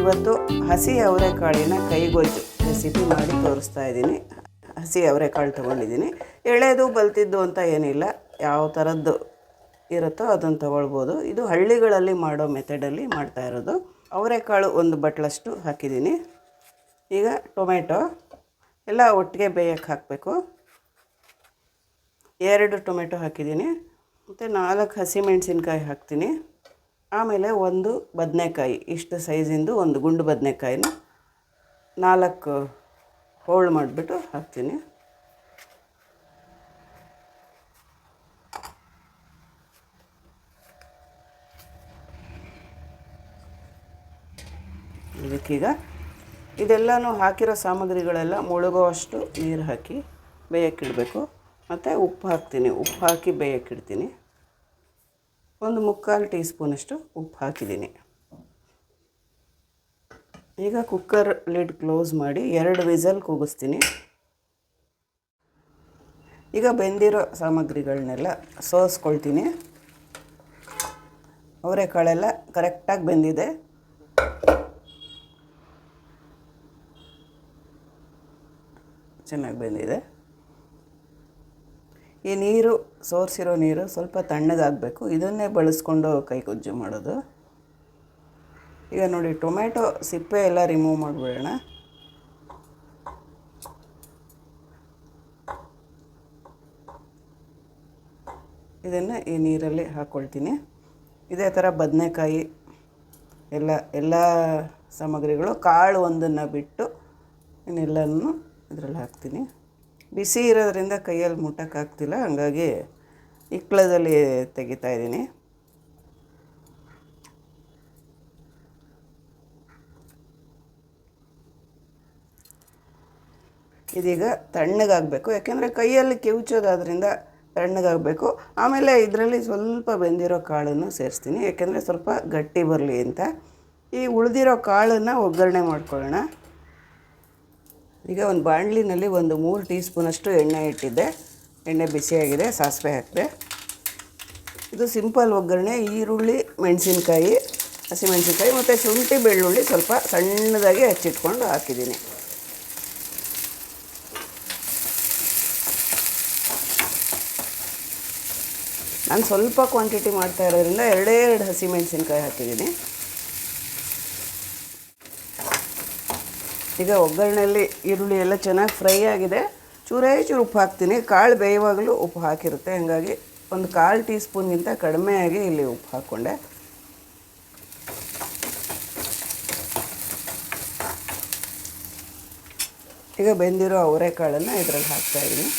ಇವತ್ತು ಹಸಿ ಅವರೆಕಾಳಿನ ಕೈಗೊಜ್ಜು ರೆಸಿಪಿ ಮಾಡಿ ತೋರಿಸ್ತಾ ಇದ್ದೀನಿ. ಹಸಿ ಅವರೆಕಾಳು ತೊಗೊಂಡಿದ್ದೀನಿ. ಎಳೆದು ಬಲ್ತಿದ್ದು ಅಂತ ಏನಿಲ್ಲ. ಯಾವ ಥರದ್ದು ಇರುತ್ತೋ ಅದನ್ನು ತೊಗೊಳ್ಬೋದು. ಇದು ಹಳ್ಳಿಗಳಲ್ಲಿ ಮಾಡೋ ಮೆಥಡಲ್ಲಿ ಮಾಡ್ತಾ ಇರೋದು. ಅವರೆಕಾಳು ಒಂದು ಬಟ್ಲಷ್ಟು ಹಾಕಿದ್ದೀನಿ. ಈಗ ಟೊಮೆಟೊ ಎಲ್ಲ ಒಟ್ಟಿಗೆ ಬೇಯಕ್ಕೆ ಹಾಕಬೇಕು. ಎರಡು ಟೊಮೆಟೊ ಹಾಕಿದ್ದೀನಿ. ಮತ್ತು ನಾಲ್ಕು ಹಸಿಮೆಣಸಿನ್ಕಾಯಿ ಹಾಕ್ತೀನಿ. ಆಮೇಲೆ ಒಂದು ಬದನೆಕಾಯಿ, ಇಷ್ಟು ಸೈಜಿಂದು ಒಂದು ಗುಂಡು ಬದನೆಕಾಯಿನ ನಾಲ್ಕು ಹೋಳು ಮಾಡಿಬಿಟ್ಟು ಹಾಕ್ತೀನಿ. ಇದಕ್ಕೀಗ ಇದೆಲ್ಲನೂ ಹಾಕಿರೋ ಸಾಮಗ್ರಿಗಳೆಲ್ಲ ಮುಳುಗುವಷ್ಟು ನೀರು ಹಾಕಿ ಬೇಯಕ್ಕಿಡಬೇಕು ಮತ್ತು ಉಪ್ಪು ಹಾಕ್ತೀನಿ. ಉಪ್ಪು ಹಾಕಿ ಬೇಯಕ್ಕಿಡ್ತೀನಿ ಒಂದು ಮುಕ್ಕಾಲು ಟೀ ಸ್ಪೂನಷ್ಟು ಉಪ್ಪು ಹಾಕಿದ್ದೀನಿ. ಈಗ ಕುಕ್ಕರ್ ಲಿಡ್ ಕ್ಲೋಸ್ ಮಾಡಿ ಎರಡು ವಿಸಲ್ ಕೂಗಿಸ್ತೀನಿ. ಈಗ ಬೆಂದಿರೋ ಸಾಮಗ್ರಿಗಳನ್ನೆಲ್ಲ ಸೋಸ್ಕೊಳ್ತೀನಿ. ಅವರೆಕಾಳೆಲ್ಲ ಕರೆಕ್ಟಾಗಿ ಬೆಂದಿದೆ. ಚೆನ್ನಾಗಿ ಬೆಂದಿದೆ. ಈ ನೀರು, ಸೋರಿಸಿರೋ ನೀರು ಸ್ವಲ್ಪ ತಣ್ಣಗಾಗಬೇಕು. ಇದನ್ನೇ ಬಳಸ್ಕೊಂಡು ಕೈಗೊಜ್ಜು ಮಾಡೋದು. ಈಗ ನೋಡಿ ಟೊಮೆಟೊ ಸಿಪ್ಪೆ ಎಲ್ಲ ರಿಮೂವ್ ಮಾಡಿಬಿಡೋಣ. ಇದನ್ನು ಈ ನೀರಲ್ಲಿ ಹಾಕ್ಕೊಳ್ತೀನಿ ಇದೇ ಥರ ಬದನೆಕಾಯಿ ಎಲ್ಲ ಎಲ್ಲ ಸಾಮಗ್ರಿಗಳು ಕಾಳು ಒಂದನ್ನು ಬಿಟ್ಟು ಇನ್ನೆಲ್ಲನೂ ಇದರಲ್ಲಿ ಹಾಕ್ತೀನಿ. ಬಿಸಿ ಇರೋದ್ರಿಂದ ಕೈಯಲ್ಲಿ ಮುಟ್ಟೋಕ್ಕಾಗ್ತಿಲ್ಲ ಹಾಗಾಗಿ ಇಕ್ಕಳದಲ್ಲಿ ತೆಗಿತಾ ಇದ್ದೀನಿ. ಇದೀಗ ತಣ್ಣಗಾಗಬೇಕು. ಯಾಕೆಂದರೆ ಕೈಯಲ್ಲಿ ಕಿವುಚೋದಾದ್ರಿಂದ ತಣ್ಣಗಾಗಬೇಕು. ಆಮೇಲೆ ಇದರಲ್ಲಿ ಸ್ವಲ್ಪ ಬೆಂದಿರೋ ಕಾಳನ್ನು ಸೇರಿಸ್ತೀನಿ. ಯಾಕೆಂದರೆ ಸ್ವಲ್ಪ ಗಟ್ಟಿ ಬರಲಿ ಅಂತ. ಈ ಉಳಿದಿರೋ ಕಾಳನ್ನು ಒಗ್ಗರಣೆ ಮಾಡ್ಕೊಳ್ಳೋಣ. ಈಗ ಒಂದು ಬಾಣಲಿನಲ್ಲಿ ಒಂದು ಮೂರು ಟೀ ಸ್ಪೂನಷ್ಟು ಎಣ್ಣೆ ಇಟ್ಟಿದ್ದೆ. ಎಣ್ಣೆ ಬಿಸಿಯಾಗಿದೆ, ಸಾಸಿವೆ ಹಾಕಿದೆ. ಇದು ಸಿಂಪಲ್ ಒಗ್ಗರಣೆ, ಈರುಳ್ಳಿ, ಮೆಣಸಿನ್ಕಾಯಿ ಹಸಿಮೆಣಸಿನ್ಕಾಯಿ ಮತ್ತು ಶುಂಠಿ ಬೆಳ್ಳುಳ್ಳಿ ಸ್ವಲ್ಪ ಸಣ್ಣದಾಗಿ ಹಚ್ಚಿಟ್ಕೊಂಡು ಹಾಕಿದ್ದೀನಿ. ನಾನು ಸ್ವಲ್ಪ ಕ್ವಾಂಟಿಟಿ ಮಾಡ್ತಾ ಇರೋದ್ರಿಂದ ಎರಡೇ ಎರಡು ಹಸಿಮೆಣಸಿನ್ಕಾಯಿ ಹಾಕಿದ್ದೀನಿ. ಈಗ ಒಗ್ಗರಣೆಯಲ್ಲಿ ಈರುಳ್ಳಿ ಎಲ್ಲ ಚೆನ್ನಾಗಿ ಫ್ರೈ ಆಗಿದೆ. ಚೂರೇ ಚೂರು ಉಪ್ಪು ಹಾಕ್ತೀನಿ. ಕಾಳು ಬೇಯುವಾಗಲೂ ಉಪ್ಪು ಹಾಕಿರುತ್ತೆ. ಹಾಗಾಗಿ ಒಂದು ಕಾಲು ಟೀ ಸ್ಪೂನ್ಗಿಂತ ಕಡಿಮೆಯಾಗಿ ಇಲ್ಲಿ ಉಪ್ಪು ಹಾಕ್ಕೊಂಡೆ. ಈಗ ಬೆಂದಿರೋ ಅವರೆಕಾಳನ್ನು ಇದರಲ್ಲಿ ಹಾಕ್ತಾಯಿದ್ದೀನಿ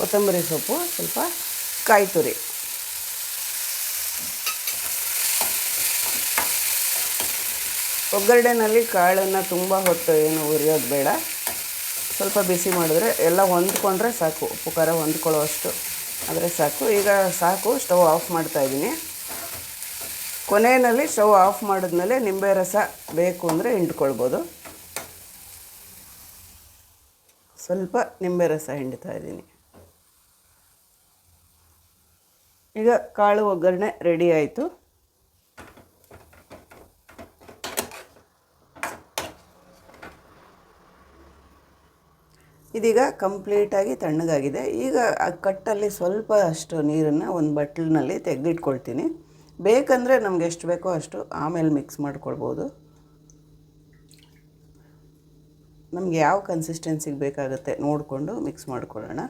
ಕೊತ್ತಂಬರಿ ಸೊಪ್ಪು, ಸ್ವಲ್ಪ ಕಾಯಿ ತುರಿ. ಒಗ್ಗರಣೆನಲ್ಲಿ ಕಾಳನ್ನು ತುಂಬ ಹೊತ್ತು ಏನು ಉರಿಯೋದು ಬೇಡ. ಸ್ವಲ್ಪ ಬಿಸಿ ಮಾಡಿದ್ರೆ ಎಲ್ಲ ಹೊಂದ್ಕೊಂಡ್ರೆ ಸಾಕು. ಉಪ್ಪು, ಖಾರ ಹೊಂದ್ಕೊಳ್ಳೋ ಅಷ್ಟು ಆದರೆ ಸಾಕು. ಈಗ ಸಾಕು, ಸ್ಟವ್ ಆಫ್ ಮಾಡ್ತಾ ಇದ್ದೀನಿ. ಕೊನೆಯಲ್ಲಿ ಸ್ಟವ್ ಆಫ್ ಮಾಡಿದ್ಮೇಲೆ ನಿಂಬೆ ರಸ ಬೇಕು ಅಂದರೆ ಹಿಂಡ್ಕೊಳ್ಬೋದು. ಸ್ವಲ್ಪ ನಿಂಬೆ ರಸ ಹಿಂಡ್ತಾ ಇದ್ದೀನಿ. ಈಗ ಕಾಳು ಒಗ್ಗರಣೆ ರೆಡಿ ಆಯಿತು. ಇದೀಗ ಕಂಪ್ಲೀಟಾಗಿ ತಣ್ಣಗಾಗಿದೆ. ಈಗ ಆ ಕಟ್ಟಲ್ಲಿ ಸ್ವಲ್ಪ ಅಷ್ಟು ನೀರನ್ನು ಒಂದು ಬಟ್ಲಿನಲ್ಲಿ ತೆಗೆದಿಟ್ಕೊಳ್ತೀನಿ. ಬೇಕಂದರೆ ನಮ್ಗೆ ಎಷ್ಟು ಬೇಕೋ ಅಷ್ಟು ಆಮೇಲೆ ಮಿಕ್ಸ್ ಮಾಡ್ಕೊಳ್ಬೋದು. ನಮ್ಗೆ ಯಾವ ಕನ್ಸಿಸ್ಟೆನ್ಸಿಗೆ ಬೇಕಾಗುತ್ತೆ ನೋಡಿಕೊಂಡು ಮಿಕ್ಸ್ ಮಾಡ್ಕೊಳ್ಳೋಣ.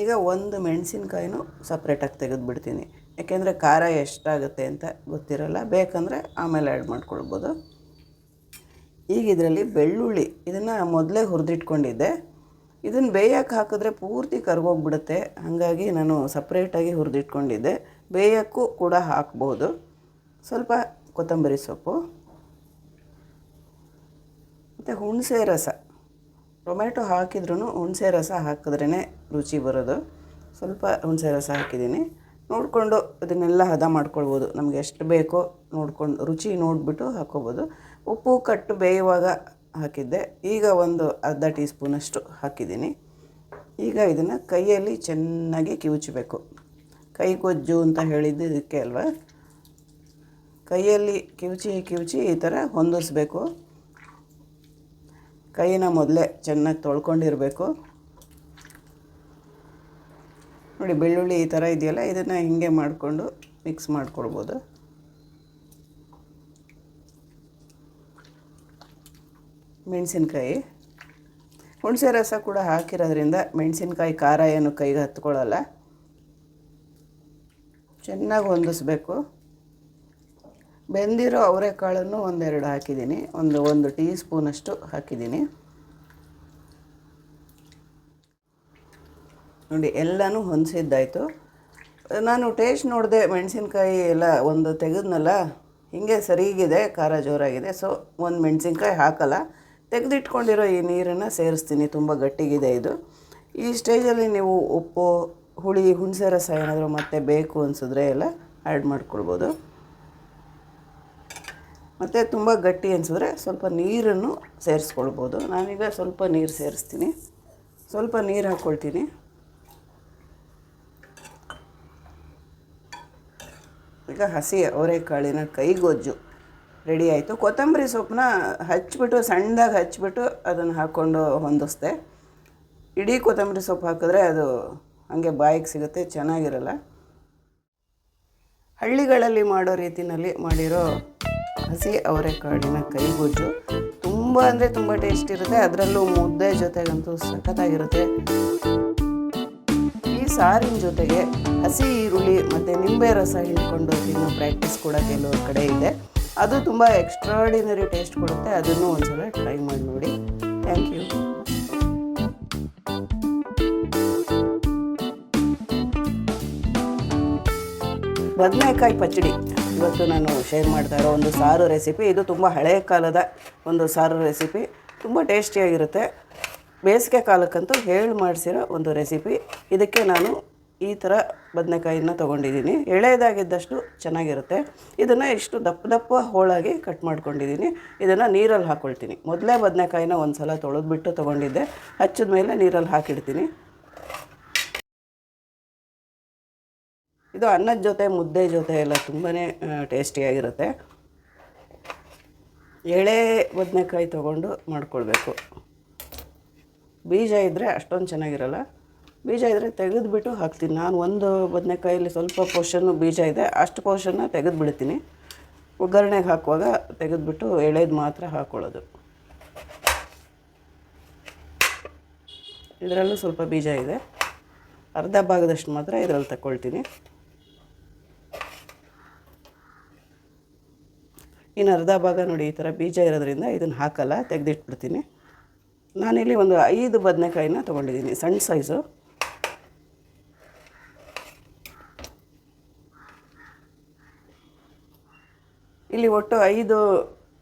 ಈಗ ಒಂದು ಮೆಣಸಿನ್ಕಾಯಿನೂ ಸಪ್ರೇಟಾಗಿ ತೆಗೆದುಬಿಡ್ತೀನಿ ಯಾಕೆಂದರೆ ಖಾರ ಎಷ್ಟಾಗುತ್ತೆ ಅಂತ ಗೊತ್ತಿರಲ್ಲ, ಬೇಕಂದರೆ ಆಮೇಲೆ ಆ್ಯಡ್ ಮಾಡ್ಕೊಳ್ಬೋದು. ಈಗ ಇದರಲ್ಲಿ ಬೆಳ್ಳುಳ್ಳಿ, ಇದನ್ನು ಮೊದಲೇ ಹುರಿದಿಟ್ಕೊಂಡಿದ್ದೆ. ಇದನ್ನು ಬೇಯಕ್ಕೆ ಹಾಕಿದ್ರೆ ಪೂರ್ತಿ ಕರ್ಗೋಗ್ಬಿಡುತ್ತೆ. ಹಾಗಾಗಿ ನಾನು ಸಪ್ರೇಟಾಗಿ ಹುರಿದಿಟ್ಕೊಂಡಿದ್ದೆ. ಬೇಯಕ್ಕೂ ಕೂಡ ಹಾಕ್ಬೋದು. ಸ್ವಲ್ಪ ಕೊತ್ತಂಬರಿ ಸೊಪ್ಪು, ಮತ್ತು ಹುಣಸೆ ರಸ. ಟೊಮೆಟೊ ಹಾಕಿದ್ರೂ ಹುಣಸೆ ರಸ ಹಾಕಿದ್ರೇ ರುಚಿ ಬರೋದು. ಸ್ವಲ್ಪ ಹುಣಸೆ ರಸ ಹಾಕಿದ್ದೀನಿ. ನೋಡಿಕೊಂಡು ಇದನ್ನೆಲ್ಲ ಹದ ಮಾಡ್ಕೊಳ್ಬೋದು. ನಮಗೆ ಎಷ್ಟು ಬೇಕೋ ನೋಡ್ಕೊಂಡು ರುಚಿ ನೋಡಿಬಿಟ್ಟು ಹಾಕ್ಕೋಬೋದು ಉಪ್ಪು ಕಟ್ಟು ಬೇಯುವಾಗ ಹಾಕಿದ್ದೆ. ಈಗ ಒಂದು ಅರ್ಧ ಟೀ ಸ್ಪೂನಷ್ಟು ಹಾಕಿದ್ದೀನಿ. ಈಗ ಇದನ್ನು ಕೈಯಲ್ಲಿ ಚೆನ್ನಾಗಿ ಕಿವುಚಬೇಕು. ಕೈ ಗೊಜ್ಜು ಅಂತ ಹೇಳಿದ್ದು ಇದಕ್ಕೆ ಅಲ್ವಾ? ಕೈಯಲ್ಲಿ ಕಿವುಚಿ ಕಿವುಚಿ ಈ ಥರ ಹೊಂದಿಸ್ಬೇಕು. ಕೈನ ಮೊದಲೇ ಚೆನ್ನಾಗಿ ತೊಳ್ಕೊಂಡಿರಬೇಕು. ನೋಡಿ ಬೆಳ್ಳುಳ್ಳಿ ಈ ಥರ ಇದೆಯಲ್ಲ, ಇದನ್ನು ಹಿಂಗೆ ಮಾಡಿಕೊಂಡು ಮಿಕ್ಸ್ ಮಾಡ್ಕೊಳ್ಬೋದು. ಮೆಣಸಿನ್ಕಾಯಿ. ಹುಣಸೆ ರಸ ಕೂಡ ಹಾಕಿರೋದ್ರಿಂದ ಮೆಣಸಿನ್ಕಾಯಿ ಖಾರ ಏನು ಕೈಗೆ ಹತ್ಕೊಳ್ಳಲ್ಲ. ಚೆನ್ನಾಗಿ ಹೊಂದಿಸ್ಬೇಕು. ಬೆಂದಿರೋ ಅವರೆಕಾಳನ್ನು ಒಂದೆರಡು ಹಾಕಿದ್ದೀನಿ. ಒಂದು ಒಂದು ಟೀ ಸ್ಪೂನಷ್ಟು ಹಾಕಿದ್ದೀನಿ. ನೋಡಿ, ಎಲ್ಲನೂ ಹೊಂದಿಸಿದ್ದಾಯಿತು ನಾನು ಟೇಸ್ಟ್ ನೋಡಿದೆ, ಮೆಣಸಿನ್ಕಾಯಿ ಎಲ್ಲ ಒಂದು ತೆಗೆದ್ನಲ್ಲ, ಹೀಗೆ ಸರಿಗಿದೆ, ಖಾರ ಜೋರಾಗಿದೆ. ಸೊ, ಒಂದು ಮೆಣಸಿನ್ಕಾಯಿ ಹಾಕಲ್ಲ. ತೆಗೆದಿಟ್ಕೊಂಡಿರೋ ಈ ನೀರನ್ನು ಸೇರಿಸ್ತೀನಿ, ತುಂಬ ಗಟ್ಟಿಗಿದೆ ಇದು. ಈ ಸ್ಟೇಜಲ್ಲಿ ನೀವು ಉಪ್ಪು, ಹುಳಿ, ಹುಣಸೆ ರಸ ಏನಾದರೂ ಮತ್ತೆ ಬೇಕು ಅನಿಸಿದ್ರೆ ಎಲ್ಲ ಆ್ಯಡ್ ಮಾಡ್ಕೊಳ್ಬೋದು. ಮತ್ತು ತುಂಬ ಗಟ್ಟಿ ಅನಿಸಿದ್ರೆ ಸ್ವಲ್ಪ ನೀರನ್ನು ಸೇರಿಸ್ಕೊಳ್ಬೋದು. ನಾನೀಗ ಸ್ವಲ್ಪ ನೀರು ಸೇರಿಸ್ತೀನಿ. ಸ್ವಲ್ಪ ನೀರು ಹಾಕ್ಕೊಳ್ತೀನಿ ಈಗ ಹಸಿ ಅವರೆಕಾಳಿನ ಕೈಗೊಜ್ಜು ರೆಡಿ ಆಯಿತು. ಕೊತ್ತಂಬರಿ ಸೊಪ್ಪನ್ನ ಹಚ್ಬಿಟ್ಟು, ಸಣ್ಣದಾಗಿ ಹಚ್ಬಿಟ್ಟು ಅದನ್ನು ಹಾಕ್ಕೊಂಡು ಹೊಂದಿಸ್ದೆ. ಇಡೀ ಕೊತ್ತಂಬರಿ ಸೊಪ್ಪು ಹಾಕಿದ್ರೆ ಅದು ಹಾಗೆ ಬಾಯಿಗೆ ಸಿಗುತ್ತೆ, ಚೆನ್ನಾಗಿರಲ್ಲ. ಹಳ್ಳಿಗಳಲ್ಲಿ ಮಾಡೋ ರೀತಿಯಲ್ಲಿ ಮಾಡಿರೋ ಹಸಿ ಅವರೆಕಾಳಿನ ಕೈಗೊಜ್ಜು ತುಂಬ ಅಂದರೆ ತುಂಬ ಟೇಸ್ಟ್ ಇರುತ್ತೆ. ಅದರಲ್ಲೂ ಮುದ್ದೆ ಜೊತೆಗಂತೂ ಸಖತ್ತಾಗಿರುತ್ತೆ. ಈ ಸಾರಿನ ಜೊತೆಗೆ ಹಸಿ ಈರುಳ್ಳಿ ಮತ್ತು ನಿಂಬೆ ರಸ ಹಿಡ್ಕೊಂಡು ತಿನ್ನೋ ಪ್ರಾಕ್ಟೀಸ್ ಕೂಡ ಕೆಲವು ಕಡೆ ಇದೆ. ಅದು ತುಂಬ ಎಕ್ಸ್ಟ್ರಾಡಿನರಿ ಟೇಸ್ಟ್ ಕೊಡುತ್ತೆ. ಅದನ್ನು ಒಂದ್ಸಲ ಟ್ರೈ ಮಾಡಿ ನೋಡಿ. ಥ್ಯಾಂಕ್ ಯು ಬದನೆಕಾಯಿ ಪಚ್ಚಡಿ ಇವತ್ತು ನಾನು ಶೇರ್ ಮಾಡ್ತಾ ಇರೋ ಒಂದು ಸಾರು ರೆಸಿಪಿ ಇದು ತುಂಬ ಹಳೆಯ ಕಾಲದ ಒಂದು ಸಾರು ರೆಸಿಪಿ ತುಂಬ ಟೇಸ್ಟಿಯಾಗಿರುತ್ತೆ ಬೇಸಿಗೆ ಕಾಲಕ್ಕಂತೂ ಹೇಳಿ ಮಾಡಿಸಿರೋ ಒಂದು ರೆಸಿಪಿ ಇದಕ್ಕೆ ನಾನು ಈ ಥರ ಬದನೆಕಾಯಿನ ತೊಗೊಂಡಿದ್ದೀನಿ. ಎಳೆಯದಾಗಿದ್ದಷ್ಟು ಚೆನ್ನಾಗಿರುತ್ತೆ. ಇದನ್ನು ಇಷ್ಟು ದಪ್ಪ ದಪ್ಪ ಹೋಳಾಗಿ ಕಟ್ ಮಾಡ್ಕೊಂಡಿದ್ದೀನಿ. ಇದನ್ನು ನೀರಲ್ಲಿ ಹಾಕ್ಕೊಳ್ತೀನಿ ಮೊದಲೇ ಬದನೆಕಾಯಿನ ಒಂದು ಸಲ ತೊಳೆದ್ಬಿಟ್ಟು ತೊಗೊಂಡಿದ್ದೆ. ಹಚ್ಚಿದ ಮೇಲೆ ನೀರಲ್ಲಿ ಹಾಕಿಡ್ತೀನಿ. ಇದು ಅನ್ನದ ಜೊತೆ, ಮುದ್ದೆ ಜೊತೆ ಎಲ್ಲ ತುಂಬಾ ಟೇಸ್ಟಿಯಾಗಿರುತ್ತೆ. ಎಳೆ ಬದನೆಕಾಯಿ ತೊಗೊಂಡು ಮಾಡ್ಕೊಳ್ಬೇಕು. ಬೀಜ ಇದ್ದರೆ ಅಷ್ಟೊಂದು ಚೆನ್ನಾಗಿರಲ್ಲ. ಬೀಜ ಇದ್ದರೆ ತೆಗೆದುಬಿಟ್ಟು ಹಾಕ್ತೀನಿ. ನಾನು ಒಂದು ಬದನೆಕಾಯಲ್ಲಿ ಸ್ವಲ್ಪ ಪೋರ್ಷನ್ನು ಬೀಜ ಇದೆ, ಅಷ್ಟು ಪೋರ್ಷನ್ನ ತೆಗೆದು ಬಿಡ್ತೀನಿ ಒಗ್ಗರಣೆಗೆ ಹಾಕುವಾಗ ತೆಗೆದುಬಿಟ್ಟು ಎಳೆದು ಮಾತ್ರ ಹಾಕ್ಕೊಳ್ಳೋದು ಇದರಲ್ಲೂ ಸ್ವಲ್ಪ ಬೀಜ ಇದೆ. ಅರ್ಧ ಭಾಗದಷ್ಟು ಮಾತ್ರ ಇದರಲ್ಲಿ ತಗೊಳ್ತೀನಿ. ಇನ್ನು ಅರ್ಧ ಭಾಗ ನೋಡಿ ಈ ಥರ ಬೀಜ ಇರೋದ್ರಿಂದ ಇದನ್ನು ಹಾಕಲ್ಲ, ತೆಗೆದಿಟ್ಬಿಡ್ತೀನಿ. ನಾನಿಲ್ಲಿ ಒಂದು ಐದು ಬದನೆಕಾಯಿನ ತೊಗೊಂಡಿದ್ದೀನಿ, ಸಣ್ಣ ಸೈಜು. ಇಲ್ಲಿ ಒಟ್ಟು ಐದು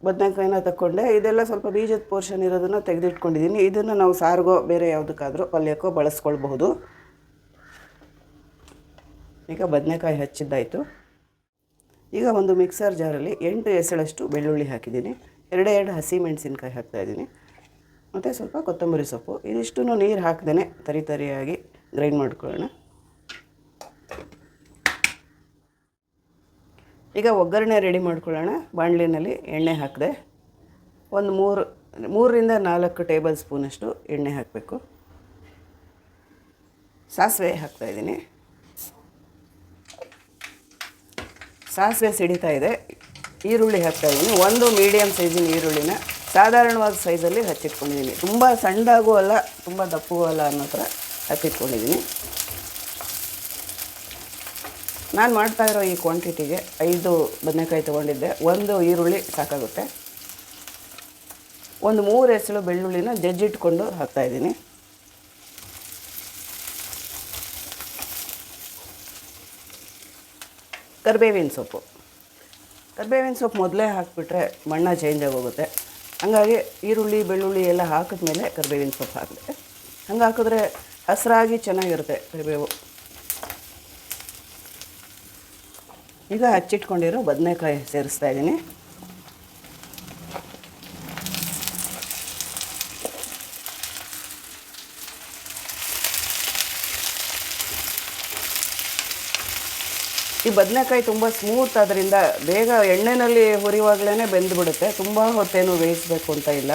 ಬದನೆಕಾಯಿನ ತಗೊಂಡೆ ಇದೆಲ್ಲ ಸ್ವಲ್ಪ ಬೀಜದ ಪೋರ್ಷನ್ ಇರೋದನ್ನು ತೆಗೆದಿಟ್ಕೊಂಡಿದ್ದೀನಿ. ಇದನ್ನು ನಾವು ಸಾರಿಗೋ ಬೇರೆ ಯಾವುದಕ್ಕಾದರೂ ಪಲ್ಯಕ್ಕೋ ಬಳಸ್ಕೊಳ್ಬಹುದು. ಈಗ ಬದನೆಕಾಯಿ ಹಚ್ಚಿದ್ದಾಯಿತು. ಈಗ ಒಂದು ಮಿಕ್ಸರ್ ಜಾರಲ್ಲಿ ಎಂಟು ಎಸಳಷ್ಟು ಬೆಳ್ಳುಳ್ಳಿ ಹಾಕಿದ್ದೀನಿ. ಎರಡೇ ಎರಡು ಹಸಿ ಮೆಣಸಿನ್ಕಾಯಿ ಹಾಕ್ತಾಯಿದ್ದೀನಿ ಮತ್ತು ಸ್ವಲ್ಪ ಕೊತ್ತಂಬರಿ ಸೊಪ್ಪು. ಇದಿಷ್ಟು ನೀರು ಹಾಕ್ದೇ ತರಿ ತರಿಯಾಗಿ ಗ್ರೈಂಡ್ ಮಾಡ್ಕೊಳ್ಳೋಣ. ಈಗ ಒಗ್ಗರಣೆ ರೆಡಿ ಮಾಡ್ಕೊಳ್ಳೋಣ. ಬಾಣಲಿನಲ್ಲಿ ಎಣ್ಣೆ ಹಾಕಿದೆ. ಒಂದು ಮೂರು, ಮೂರರಿಂದ ನಾಲ್ಕು ಟೇಬಲ್ ಸ್ಪೂನಷ್ಟು ಎಣ್ಣೆ ಹಾಕಬೇಕು. ಸಾಸಿವೆ ಹಾಕ್ತಾಯಿದ್ದೀನಿ ಸಾಸಿವೆ ಸಿಡಿತಾ ಇದೆ. ಈರುಳ್ಳಿ ಹಾಕ್ತಾ ಇದ್ದೀನಿ ಒಂದು ಮೀಡಿಯಮ್ ಸೈಜಿನ ಈರುಳ್ಳಿನ ಸಾಧಾರಣವಾದ ಸೈಜಲ್ಲಿ ಹಚ್ಚಿಟ್ಕೊಂಡಿದ್ದೀನಿ ತುಂಬ ಸಣ್ಣದಾಗೂ ಅಲ್ಲ, ತುಂಬ ದಪ್ಪಗೂ ಅಲ್ಲ ಅನ್ನೋ ಥರ ಹಚ್ಚಿಟ್ಕೊಂಡಿದ್ದೀನಿ ನಾನು ಮಾಡ್ತಾ ಇರೋ ಈ ಕ್ವಾಂಟಿಟಿಗೆ ಐದು ಬದನೆಕಾಯಿ ತೊಗೊಂಡಿದ್ದೆ. ಒಂದು ಈರುಳ್ಳಿ ಸಾಕಾಗುತ್ತೆ. ಒಂದು ಮೂರು ಎಸಳು ಬೆಳ್ಳುಳ್ಳಿನ ಜಜ್ಜಿಟ್ಕೊಂಡು ಹಾಕ್ತಾಯಿದ್ದೀನಿ ಕರಿಬೇವಿನ ಸೊಪ್ಪು. ಕರಿಬೇವಿನ ಸೊಪ್ಪು ಮೊದಲೇ ಹಾಕಿಬಿಟ್ರೆ ಮಣ್ಣ ಚೇಂಜ್ ಆಗೋಗುತ್ತೆ. ಹಾಗಾಗಿ ಈರುಳ್ಳಿ, ಬೆಳ್ಳುಳ್ಳಿ ಎಲ್ಲ ಹಾಕಿದ್ಮೇಲೆ ಕರಿಬೇವಿನ ಸೊಪ್ಪು ಹಾಕಿದೆ ಹಂಗೆ ಹಾಕಿದ್ರೆ ಹಸಿರಾಗಿ ಚೆನ್ನಾಗಿರುತ್ತೆ ಕರಿಬೇವು. ಈಗ ಹಚ್ಚಿಟ್ಕೊಂಡಿರೋ ಬದನೆಕಾಯಿ ಸೇರಿಸ್ತಾ ಇದ್ದೀನಿ. ಈ ಬದನೆಕಾಯಿ ತುಂಬ ಸ್ಮೂತ್ ಆದ್ದರಿಂದ ಬೇಗ ಎಣ್ಣೆಯಲ್ಲಿ ಹುರಿಯುವಾಗಲೇ ಬೆಂದುಬಿಡುತ್ತೆ. ತುಂಬ ಹೊತ್ತೇನು ಬೇಯಿಸಬೇಕು ಅಂತ ಇಲ್ಲ.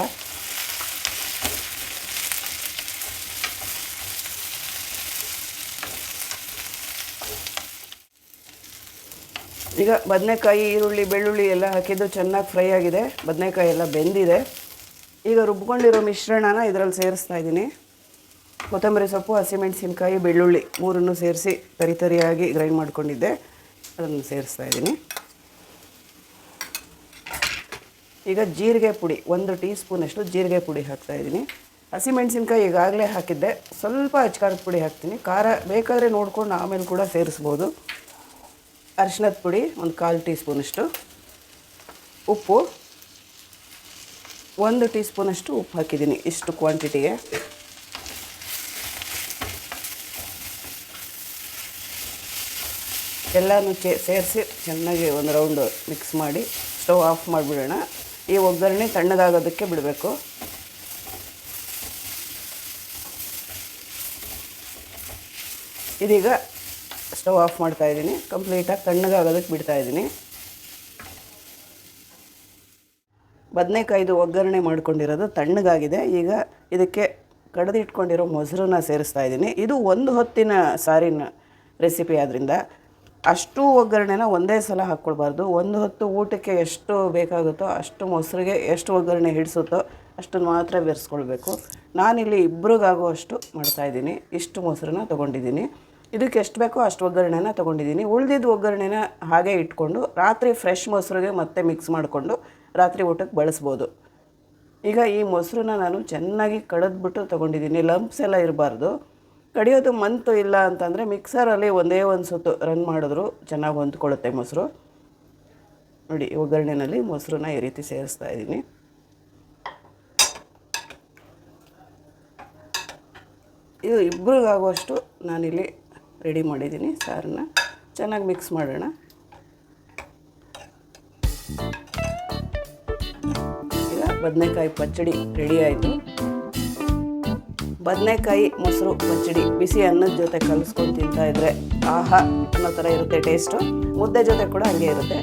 ಈಗ ಬದನೆಕಾಯಿ, ಈರುಳ್ಳಿ, ಬೆಳ್ಳುಳ್ಳಿ ಎಲ್ಲ ಹಾಕಿದ್ದು ಚೆನ್ನಾಗಿ ಫ್ರೈ ಆಗಿದೆ. ಬದನೆಕಾಯಿ ಎಲ್ಲ ಬೆಂದಿದೆ. ಈಗ ರುಬ್ಕೊಂಡಿರೋ ಮಿಶ್ರಣನ ಇದರಲ್ಲಿ ಸೇರಿಸ್ತಾ ಇದ್ದೀನಿ. ಕೊತ್ತಂಬರಿ ಸೊಪ್ಪು, ಹಸಿಮೆಣಸಿನ್ಕಾಯಿ, ಬೆಳ್ಳುಳ್ಳಿ ಮೂರನ್ನು ಸೇರಿಸಿ ತರಿತರಿಯಾಗಿ ಗ್ರೈಂಡ್ ಮಾಡ್ಕೊಂಡಿದ್ದೆ. ಅದನ್ನು ಸೇರಿಸ್ತಾ ಇದ್ದೀನಿ. ಈಗ ಜೀರಿಗೆ ಪುಡಿ, ಒಂದು ಟೀ ಸ್ಪೂನಷ್ಟು ಜೀರಿಗೆ ಪುಡಿ ಹಾಕ್ತಾ ಇದ್ದೀನಿ. ಹಸಿಮೆಣಸಿನ್ಕಾಯಿ ಈಗಾಗಲೇ ಹಾಕಿದ್ದೆ. ಸ್ವಲ್ಪ ಹಚ್ಕಾರದ ಪುಡಿ ಹಾಕ್ತೀನಿ. ಖಾರ ಬೇಕಾದರೆ ನೋಡ್ಕೊಂಡು ಆಮೇಲೆ ಕೂಡ ಸೇರಿಸ್ಬೋದು. ಅರಿಶಿನದ ಪುಡಿ, ಒಂದು ಕಾಲು ಟೀ ಸ್ಪೂನಷ್ಟು ಉಪ್ಪು, ಒಂದು ಟೀ ಸ್ಪೂನಷ್ಟು ಉಪ್ಪು ಹಾಕಿದ್ದೀನಿ ಇಷ್ಟು ಕ್ವಾಂಟಿಟಿಗೆ ಎಲ್ಲನೂ ಸೇರಿಸಿ ಚೆನ್ನಾಗಿ ಒಂದು ರೌಂಡು ಮಿಕ್ಸ್ ಮಾಡಿ ಸ್ಟವ್ ಆಫ್ ಮಾಡಿಬಿಡೋಣ. ಈ ಒಗ್ಗರಣೆ ತಣ್ಣಗಾಗೋದಕ್ಕೆ ಬಿಡಬೇಕು. ಇದೀಗ ಸ್ಟವ್ ಆಫ್ ಮಾಡ್ತಾ ಇದ್ದೀನಿ. ಕಂಪ್ಲೀಟಾಗಿ ತಣ್ಣಗಾಗೋದಕ್ಕೆ ಬಿಡ್ತಾ ಇದ್ದೀನಿ. ಬದನೆಕಾಯ್ದು ಒಗ್ಗರಣೆ ಮಾಡ್ಕೊಂಡಿರೋದು ತಣ್ಣಗಾಗಿದೆ. ಈಗ ಇದಕ್ಕೆ ಕಡ್ದಿಟ್ಕೊಂಡಿರೋ ಮೊಸರನ್ನ ಸೇರಿಸ್ತಾ ಇದ್ದೀನಿ. ಇದು ಒಂದು ಹೊತ್ತಿನ ಸಾರಿನ ರೆಸಿಪಿ ಆದ್ದರಿಂದ ಅಷ್ಟು ಒಗ್ಗರಣೆನ ಒಂದೇ ಸಲ ಹಾಕ್ಕೊಳ್ಬಾರ್ದು. ಒಂದು ಹೊತ್ತು ಊಟಕ್ಕೆ ಎಷ್ಟು ಬೇಕಾಗುತ್ತೋ ಅಷ್ಟು ಮೊಸರಿಗೆ ಎಷ್ಟು ಒಗ್ಗರಣೆ ಹಿಡಿಸುತ್ತೋ ಅಷ್ಟನ್ನು ಮಾತ್ರ ಬೆರೆಸ್ಕೊಳ್ಬೇಕು. ನಾನಿಲ್ಲಿ ಇಬ್ಬರಿಗಾಗುವಷ್ಟು ಮಾಡ್ತಾಯಿದ್ದೀನಿ ಇಷ್ಟು ಮೊಸರನ್ನ ತೊಗೊಂಡಿದ್ದೀನಿ. ಇದಕ್ಕೆ ಎಷ್ಟು ಬೇಕೋ ಅಷ್ಟು ಒಗ್ಗರಣೆನ ತೊಗೊಂಡಿದ್ದೀನಿ. ಉಳಿದಿದ್ದು ಒಗ್ಗರಣೆನ ಹಾಗೆ ಇಟ್ಕೊಂಡು ರಾತ್ರಿ ಫ್ರೆಶ್ ಮೊಸರಿಗೆ ಮತ್ತೆ ಮಿಕ್ಸ್ ಮಾಡಿಕೊಂಡು ರಾತ್ರಿ ಊಟಕ್ಕೆ ಬಳಸ್ಬೋದು. ಈಗ ಈ ಮೊಸರನ್ನ ನಾನು ಚೆನ್ನಾಗಿ ಕಡದ್ಬಿಟ್ಟು ತೊಗೊಂಡಿದ್ದೀನಿ. ಲಂಪ್ಸ್ ಎಲ್ಲ ಇರಬಾರ್ದು. ಕಡಿಯೋದು ಮಂತು ಇಲ್ಲ ಅಂತಂದರೆ ಮಿಕ್ಸರಲ್ಲಿ ಒಂದೇ ಒಂದು ಸುತ್ತು ರನ್ ಮಾಡಿದ್ರು, ಚೆನ್ನಾಗಿ ಹೊಂದ್ಕೊಳ್ಳುತ್ತೆ ಮೊಸರು. ನೋಡಿ ಒಗ್ಗರಣೆಯಲ್ಲಿ ಮೊಸರನ್ನ ಈ ರೀತಿ ಸೇರಿಸ್ತಾ ಇದ್ದೀನಿ. ಇದು ಇಬ್ಬರಿಗಾಗುವಷ್ಟು ನಾನಿಲ್ಲಿ ರೆಡಿ ಮಾಡಿದ್ದೀನಿ ಸಾರನ್ನ. ಚೆನ್ನಾಗಿ ಮಿಕ್ಸ್ ಮಾಡೋಣ. ಈಗ ಬದನೆಕಾಯಿ ಪಚ್ಚಡಿ ರೆಡಿ ಆಯಿತು. ಬದನೆಕಾಯಿ, ಮೊಸರು ಪಚ್ಚಡಿ ಬಿಸಿ ಅನ್ನದ ಜೊತೆ ಕಲಿಸ್ಕೊಂಡು ತಿಂತಾ ಇದ್ರೆ ಆಹಾ ಅನ್ನೋ ಥರ ಇರುತ್ತೆ ಟೇಸ್ಟು ಮುದ್ದೆ ಜೊತೆ ಕೂಡ ಹಾಗೆ ಇರುತ್ತೆ.